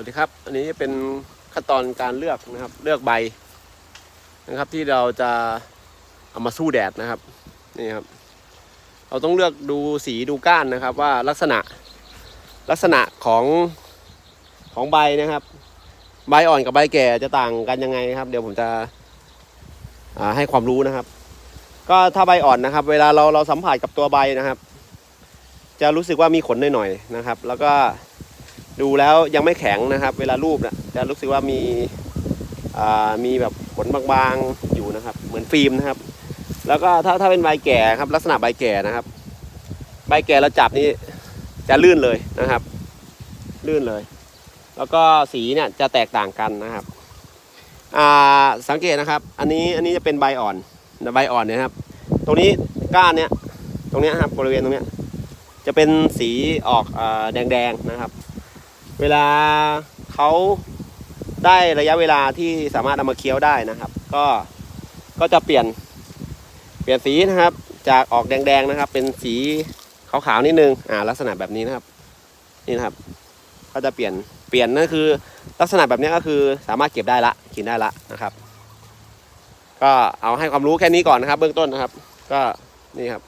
วัสดีครับ อันนี้เป็นขั้นตอนการเลือกนะครับ เลือกใบนะครับที่เราจะเอามาสู้แดดนะครับนี่ครับ เราต้องเลือกดูสีดูก้านนะครับ ว่าลักษณะลักษณะของของใบนะครับ ใบอ่อนกับใบแก่จะต่างกันยังไงครับ เดี๋ยวผมจะให้ความรู้นะครับ ก็ถ้าใบอ่อนนะครับ เวลาเราเราสัมผัสกับตัวใบนะครับ จะรู้สึกว่ามีขนหน่อยๆนะครับ แล้วก็ ดูแล้วยังไม่แข็งนะครับ เวลารูปนะจะรู้สึกว่ามีมีแบบขนบางๆอยู่นะครับ เหมือนฟิล์มนะครับ แล้วก็ถ้าถ้าเป็นใบแก่ครับ ลักษณะใบแก่นะครับ ใบแก่เราจับนี่จะลื่นเลยนะครับ ลื่นเลย แล้วก็สีเนี่ยจะแตกต่างกันนะครับสังเกตนะครับ อันนี้อันนี้จะเป็นใบอ่อนใบอ่อนเนี่ยนะครับ ตรงนี้ก้านเนี่ยตรงนี้ครับบริเวณตรงเนี้ยจะเป็นสีออกอแดงๆนะครับ เวลาเขาได้ระยะเวลาที่สามารถเอามาเคี้ยวได้นะครับ ก็ก็จะเปลี่ยนเปลี่ยนสีนะครับ จากออกแดงๆนะครับ เป็นสีขาวๆนิดนึงอ่าลักษณะแบบนี้นะครับ นี่นะครับ ก็จะเปลี่ยนเปลี่ยนนั่นคือ ลักษณะแบบนี้ก็คือสามารถเก็บได้ละกินได้ละนะครับ ก็เอาให้ความรู้แค่นี้ก่อนนะครับ เบื้องต้นนะครับ ก็นี่ครับ